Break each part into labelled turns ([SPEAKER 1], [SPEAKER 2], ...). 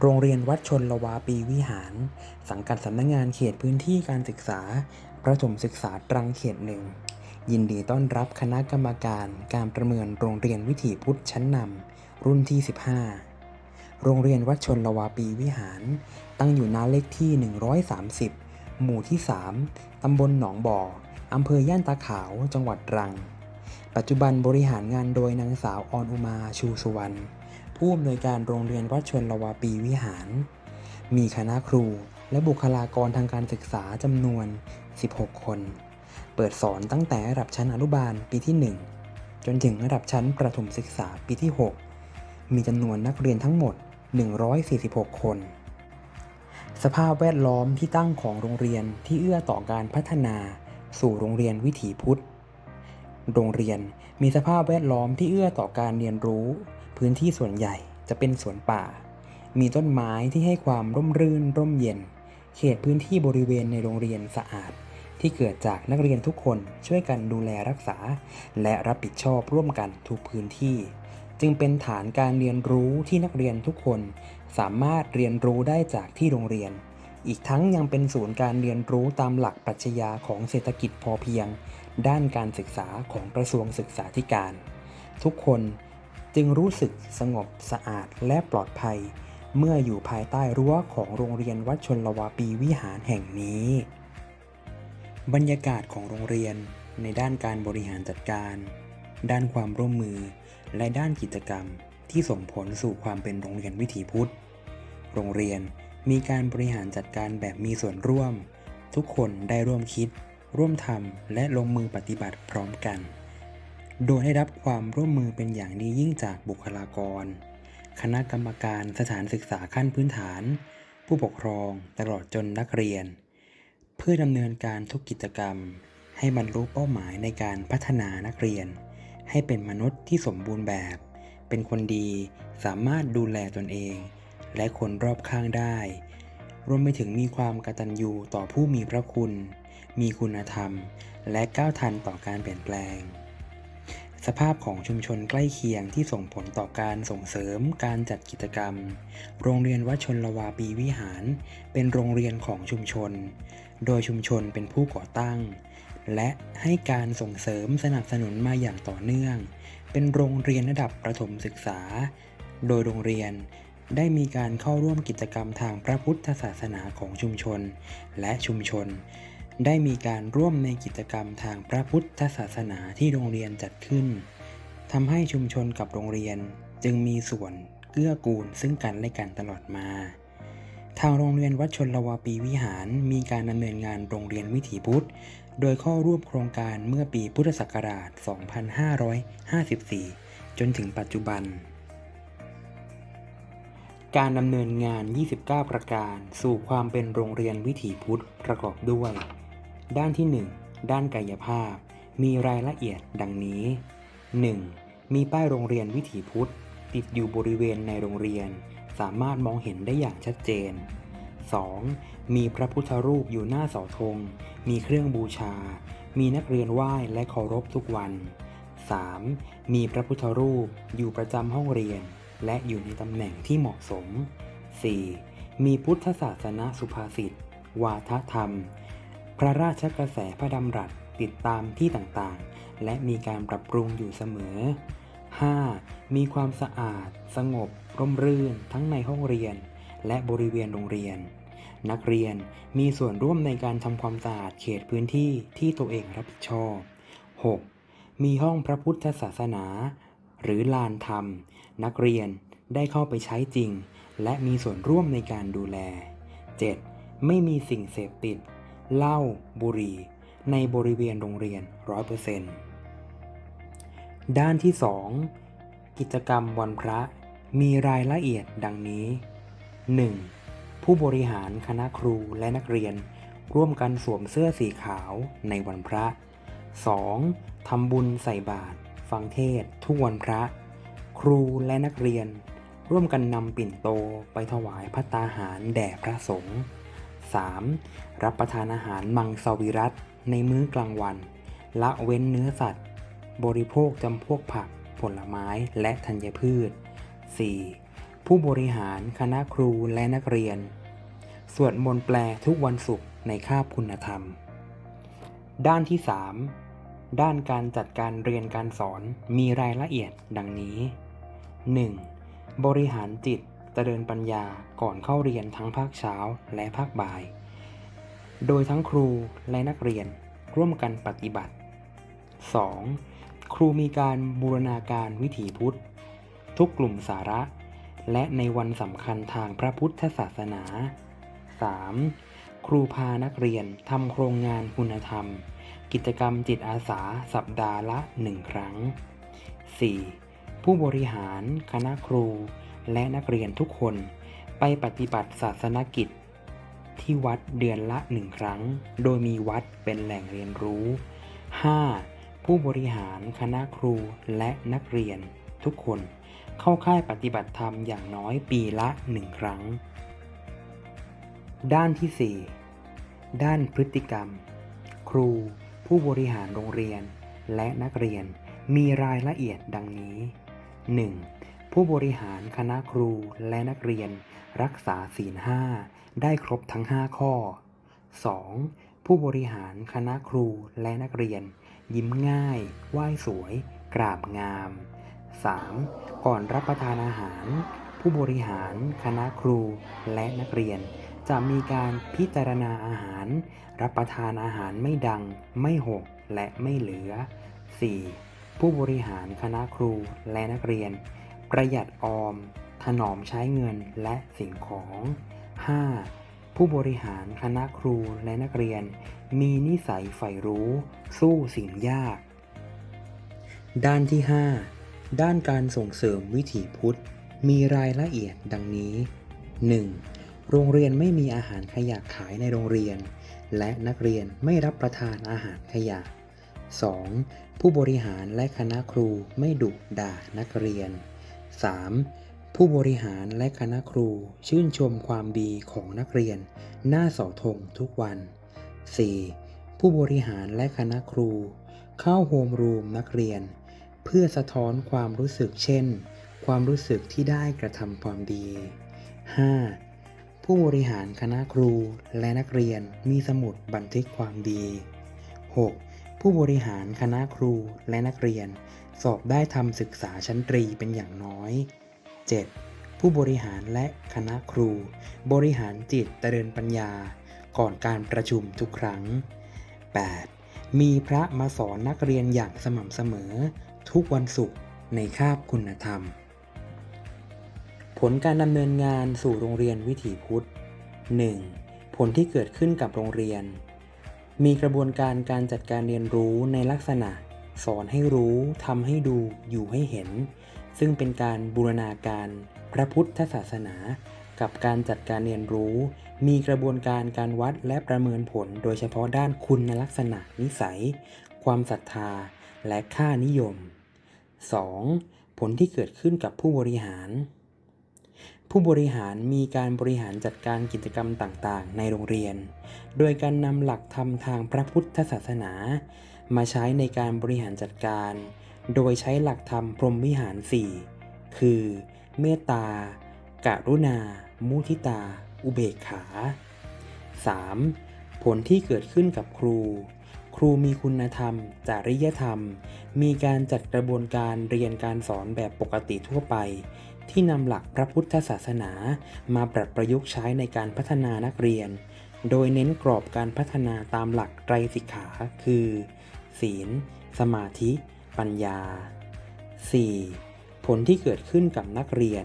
[SPEAKER 1] โรงเรียนวัดชนละวาปีวิหาร สังกัดสำนักงานเขตพื้นที่การศึกษา ประถมศึกษาตรังเขตหนึ่ง ยินดีต้อนรับคณะกรรมการการประเมินโรงเรียนวิถีพุทธชั้นนำรุ่นที่ 15 โรงเรียนวัดชนละวาปีวิหาร ตั้งอยู่ณเลขที่ 130 หมู่ที่ 3 ตำบลหนองบ่ออำเภอย่านตาขาวจังหวัดตรัง ปัจจุบันบริหารงานโดยนางสาวออนอุมาชูสุวรรณ ผู้อำนวยการโรงเรียนวัดชนละวาปีวิหาร มีคณะครูและบุคลากรทางการศึกษาจำนวน 16 คน เปิดสอนตั้งแต่ระดับชั้นอนุบาลปีที่ 1 จนถึงระดับชั้นประถมศึกษาปีที่ 6 มีจำนวนนักเรียนทั้งหมด 146 คน สภาพแวดล้อมที่ตั้งของโรงเรียนที่เอื้อต่อการพัฒนาสู่โรงเรียนวิถีพุทธ โรงเรียนมีสภาพแวดล้อมที่เอื้อต่อการเรียนรู้ พื้นที่ส่วนใหญ่จะเป็นสวนป่า มีต้นไม้ที่ให้ความร่มรื่นร่มเย็น เขตพื้นที่บริเวณในโรงเรียนสะอาด ที่เกิดจากนักเรียนทุกคนช่วยกันดูแลรักษา และรับผิดชอบร่วมกันทุกพื้นที่ จึงเป็นฐานการเรียนรู้ที่นักเรียนทุกคน สามารถเรียนรู้ได้จากที่โรงเรียน อีกทั้งยังเป็นศูนย์การเรียนรู้ตามหลักปรัชญาของเศรษฐกิจพอเพียง ด้านการศึกษาของกระทรวงศึกษาธิการ ทุกคน จึงรู้สึกสงบสะอาดและปลอดภัย เมื่ออยู่ภายใต้รั้วของโรงเรียนวัดชนละวาปีวิหารแห่งนี้ บรรยากาศของโรงเรียนในด้านการบริหารจัดการ ด้านความร่วมมือ และด้านกิจกรรมที่ส่งผลสู่ความเป็นโรงเรียนวิถีพุทธ โรงเรียนมีการบริหารจัดการแบบมีส่วนร่วม ทุกคนได้ร่วมคิด ร่วมทำและลงมือปฏิบัติพร้อมกัน โดยได้รับความร่วมมือเป็นอย่างดียิ่งจากบุคลากร คณะกรรมการสถานศึกษาขั้นพื้นฐาน ผู้ปกครองตลอดจนนักเรียน เพื่อดำเนินการทุกกิจกรรม ให้บรรลุเป้าหมายในการพัฒนานักเรียน ให้เป็นมนุษย์ที่สมบูรณ์แบบ เป็นคนดีสามารถดูแลตนเอง และคนรอบข้างได้ รวมไปถึงมีความกตัญญูต่อผู้มีพระคุณ มีคุณธรรม และก้าวทันต่อการเปลี่ยนแปลง สภาพของชุมชนใกล้เคียงที่ส่งผลต่อการส่งเสริมการจัดกิจกรรม โรงเรียนวัดชนละวาปีวิหาร เป็นโรงเรียนของชุมชน โดยชุมชนเป็นผู้ก่อตั้ง และให้การส่งเสริมสนับสนุนมาอย่างต่อเนื่อง เป็นโรงเรียนระดับประถมศึกษา โดยโรงเรียนได้มีการเข้าร่วมกิจกรรมทางพระพุทธศาสนาของชุมชน และชุมชน ได้มีการร่วมในกิจกรรมทางพระพุทธศาสนาที่โรงเรียนจัดขึ้นทำให้ชุมชนกับโรงเรียนจึงมีส่วนเกื้อกูลซึ่งกันและกันตลอดมา ทางโรงเรียนวัดชนละวาปีวิหารมีการดำเนินงานโรงเรียนวิถีพุทธ โดยเข้าร่วมโครงการเมื่อปีพุทธศักราช 2554 จนถึงปัจจุบัน การดำเนินงาน 29 ประการ สู่ความเป็นโรงเรียนวิถีพุทธประกอบด้วย ด้านที่ 1 ด้านกายภาพ มีรายละเอียดดังนี้ 1. มีป้ายโรงเรียนวิถีพุทธ ติดอยู่บริเวณในโรงเรียน สามารถมองเห็นได้อย่างชัดเจน 2. มีพระพุทธรูปอยู่หน้าเสาธง มีเครื่องบูชา มีนักเรียนไหว้และเคารพทุกวัน 3. มีพระพุทธรูปอยู่ประจำห้องเรียน และอยู่ในตำแหน่งที่เหมาะสม 4. มีพุทธศาสนาสุภาษิต วาทธรรม พระราชกระแสพระดำรัสติดตามที่ต่างๆ และมีการปรับปรุงอยู่เสมอ 5. มีความสะอาด สงบ ร่มรื่น ทั้งในห้องเรียน และบริเวณโรงเรียน นักเรียนมีส่วนร่วมในการทำความสะอาดเขตพื้นที่ที่ตัวเองรับผิดชอบ 6. มีห้องพระพุทธศาสนา หรือลานธรรม นักเรียนได้เข้าไปใช้จริง และมีส่วนร่วมในการดูแล 7. ไม่มีสิ่งเสพติด เหล้าบุหรี่ ในบริเวณโรงเรียน 100%ด้านที่ 2 กิจกรรมวันพระมีรายละเอียดดังนี้ 1. ผู้บริหารคณะครูและนักเรียน ร่วมกันสวมเสื้อสีขาวในวันพระ 2. ทำบุญใส่บาตรฟังเทศทุกวันพระ ครูและนักเรียน ร่วมกันนำปิ่นโตไปถวายพัตตาหารแด่พระสงฆ์ 3. รับประทานอาหารมังสวิรัตในมื้อกลางวัน ละเว้นเนื้อสัตว์ บริโภคจำพวกผัก ผลไม้และธัญพืช 4. ผู้บริหารคณะครูและนักเรียน สวดมนต์แปลทุกวันศุกร์ในคาบคุณธรรม ด้านที่ 3 ด้านการจัดการเรียนการสอนมีรายละเอียดดังนี้ 1. บริหารจิต เจริญปัญญาก่อนเข้าเรียนทั้งภาคเช้าและภาคบ่าย โดยทั้งครูและนักเรียนร่วมกันปฏิบัติ 2. ครูมีการบูรณาการวิถีพุทธ ทุกกลุ่มสาระ และในวันสำคัญทางพระพุทธศาสนา 3. ครูพานักเรียนทำโครงงานคุณธรรม กิจกรรมจิตอาสาสัปดาห์ละ 1 ครั้ง 4. ผู้บริหาร คณะครู และนักเรียนทุกคนไปปฏิบัติศาสนกิจ ที่วัดเดือนละหนึ่งครั้ง โดยมีวัดเป็นแหล่งเรียนรู้ 5. ผู้บริหารคณะครูและนักเรียนทุกคนเข้าค่ายปฏิบัติธรรมอย่างน้อยปีละหนึ่งครั้ง ด้านที่ 4 ด้านพฤติกรรม ครู ผู้บริหารโรงเรียน และนักเรียนมีรายละเอียดดังนี้ 1. ผู้บริหารคณะครูและนักเรียน รักษาศีลห้าได้ครบทั้ง 5 ข้อ 2. ผู้บริหารคณะครูและนักเรียน ยิ้มง่ายไหว้สวย กราบงาม 3. ก่อนรับประทานอาหาร ผู้บริหารคณะครูและนักเรียน จะมีการพิจารณาอาหาร รับประทานอาหารไม่ดัง ไม่หกและไม่เหลือ 4. ผู้บริหารคณะครูและนักเรียน ประหยัดออม ถนอมใช้เงินและสิ่งของ 5. ผู้บริหารคณะครูและนักเรียน มีนิสัยใฝ่รู้ สู้สิ่งยาก ด้านที่ 5 ด้านการส่งเสริมวิถีพุทธ มีรายละเอียดดังนี้ 1. โรงเรียนไม่มีอาหารขยะขายในโรงเรียน และนักเรียนไม่รับประทานอาหารขยะ 2. ผู้บริหารและคณะครูไม่ดุด่านักเรียน 3. ผู้บริหารและคณะครูชื่นชมความดีของนักเรียน หน้าเสาธงทุกวัน 4. ผู้บริหารและคณะครู เข้าโฮมรูมนักเรียน เพื่อสะท้อนความรู้สึกเช่น ความรู้สึกที่ได้กระทำความดี 5. ผู้บริหารคณะครูและนักเรียนมีสมุดบันทึกความดี 6. ผู้บริหารคณะครูและนักเรียน สอบได้ทำศึกษาชั้นตรีเป็นอย่างน้อย 7. ผู้บริหารและคณะครู บริหารจิตเจริญปัญญา ก่อนการประชุมทุกครั้ง 8. มีพระมาสอนนักเรียนอย่างสม่ำเสมอ ทุกวันศุกร์ในคาบคุณธรรม ผลการดำเนินงานสู่โรงเรียนวิถีพุทธ 1. ผลที่เกิดขึ้นกับโรงเรียน มีกระบวนการการจัดการเรียนรู้ในลักษณะ สอนให้รู้ทำให้ดูอยู่ให้เห็น ซึ่งเป็นการบูรณาการพระพุทธศาสนา กับการจัดการเรียนรู้ มีกระบวนการการวัดและประเมินผล โดยเฉพาะด้านคุณลักษณะนิสัย ความศรัทธา และค่านิยม 2. ผลที่เกิดขึ้นกับผู้บริหาร ผู้บริหารมีการบริหารจัดการกิจกรรมต่างๆ ในโรงเรียน โดยการนำหลักธรรมทางพระพุทธศาสนา มาใช้ในการบริหารจัดการ โดยใช้หลักธรรมพรหมวิหาร 4 คือ เมตตากรุณา มุทิตา อุเบกขา 3. ผลที่เกิดขึ้นกับครู ครูมีคุณธรรม จริยธรรม มีการจัดกระบวนการเรียนการสอนแบบปกติทั่วไป ที่นำหลักพระพุทธศาสนามาปรับประยุกต์ใช้ในการพัฒนานักเรียน โดยเน้นกรอบการพัฒนาตามหลักไตรสิกขา คือ ศีล สมาธิ ปัญญา 4. ผลที่เกิดขึ้นกับนักเรียน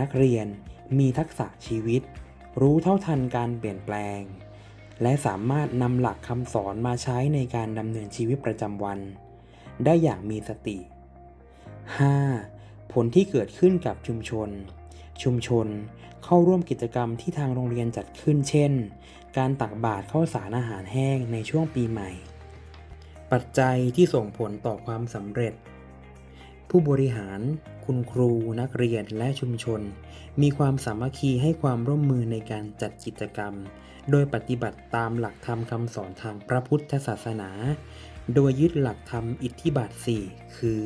[SPEAKER 1] นักเรียนมีทักษะชีวิต รู้เท่าทันการเปลี่ยนแปลง และสามารถนำหลักคำสอนมาใช้ในการดำเนินชีวิตประจำวัน ได้อย่างมีสติ 5. ผลที่เกิดขึ้นกับชุมชน ชุมชนเข้าร่วมกิจกรรมที่ทางโรงเรียนจัดขึ้น เช่น การตักบาตรข้าวสารอาหารแห้งในช่วงปีใหม่ ปัจจัยที่ส่งผลต่อความสำเร็จ ผู้บริหาร คุณครู นักเรียนและชุมชน มีความสามัคคีให้ความร่วมมือในการจัดกิจกรรม โดยปฏิบัติตามหลักธรรมคำสอนทางพระพุทธศาสนา โดยยึดหลักธรรมอิทธิบาท 4 คือ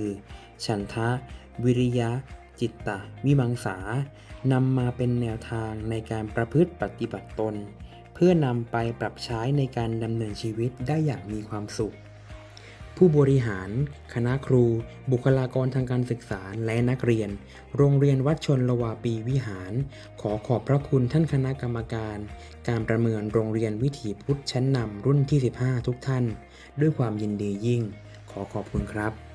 [SPEAKER 1] ฉันทะ วิริยะ จิตตะ วิมังสานำมาเป็นแนวทางในการประพฤติปฏิบัติตน เพื่อนำไปปรับใช้ในการดำเนินชีวิตได้อย่างมีความสุข ผู้บริหาร คณะครู บุคลากรทางการศึกษาและนักเรียน โรงเรียนวัดชนละวาปีวิหาร ขอขอบพระคุณท่านคณะกรรมการ การประเมินโรงเรียนวิถีพุทธชั้นนำรุ่นที่ 15 ทุกท่าน ด้วยความยินดียิ่ง ขอขอบคุณครับ